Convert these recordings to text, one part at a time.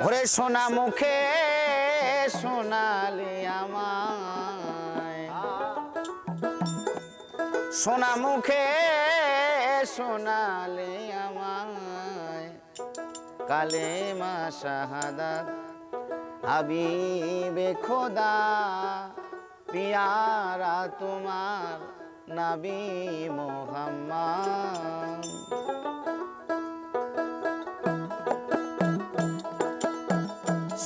ওরে সোনা মুখে সোনালি আমায়। সোনা মুখে সোনালি আমায়। কালে মা শাহাদাত, হাবিবে খোদা, পিয়ারা তোমার নবী মোহাম্মদ।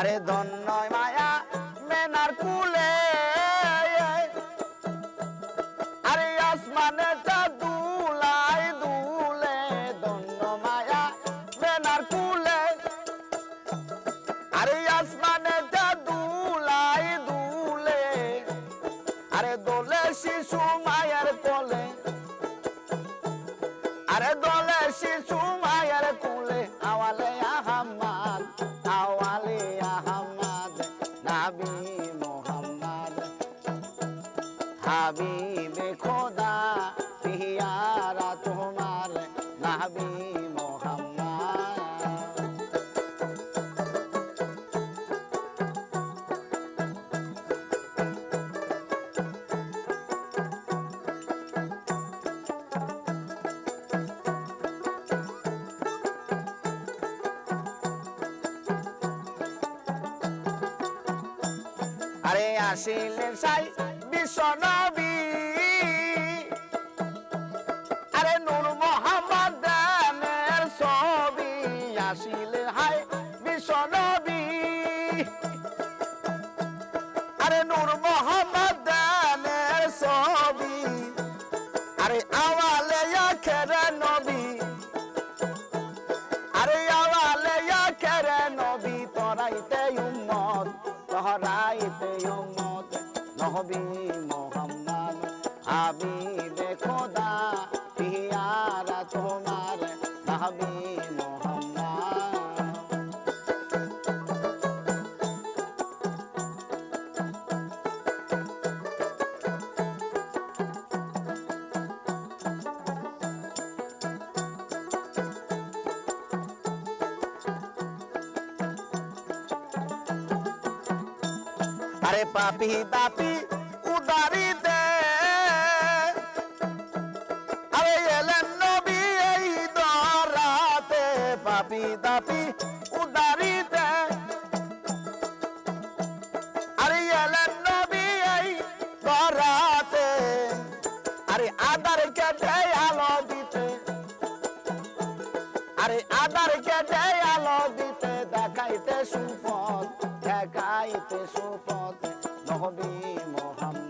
আরে ধন্যয় মায়া মেনার কুলে। আরে আসমানে দুলাই দুলে ধন্য মায়া মেনার কুলে। আরে আসমানে দুলাই দুলে, আরে দোলে শিশু মায়ের কোলে। আরে দোলে শিশু হাবিবে খোদা পিয়ারা তোমার নাবি আরে আসিলেন সাই বিশ্বনবী আরে নূর মোহাম্মদ দানের ছবি আসিলেন হাই বিশ্বনবী আরে নূর মোহাম্মদ দানের ছবি, আরে আওয়ালে আখেরে নবী। আরে আওয়ালে আখেরে নবী, তরাইতে উম্মত উম্মত নহবি মোহাম্মদ হাবিবে খোদা পিয়ারা তোমার নহবি মোহাম্মদ। আরে পাপি দাপি দে আরে এলেন নবী, এই দরাতে পাপি দাপি উদারি দে আরে এলেন নবী, এই দরাতে আরে আদার কেটে আলো দিতে। আরে আদার কেটে আলো দিতে, দেখাইতে সুপথ দেখাইতে সুপথ। নহবি মোহাম্মদ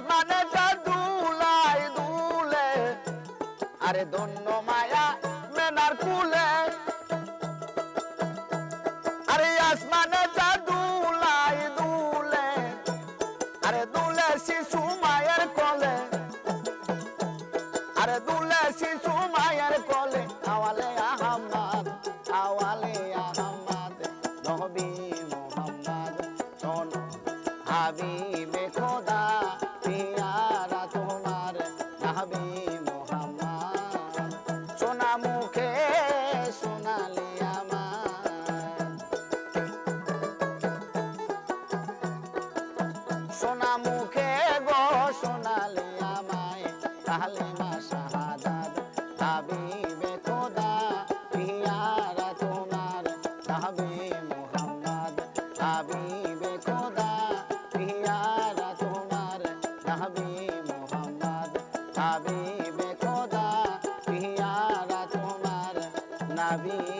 আসমানে যা দুলাই দুলে। আরে ধন্য মায়া মেনার কুলে। আরে আসমানে যা দুলাই দুলে। আরে দুলে শিশু মায়ের কোলে। আরে দুলে শিশু মায়ের কোলে। আওয়ালে আহম্মদ আওয়ালে আহম্মদ নহবি হাবিবে খোদা পিয়ারা তোমার নাবি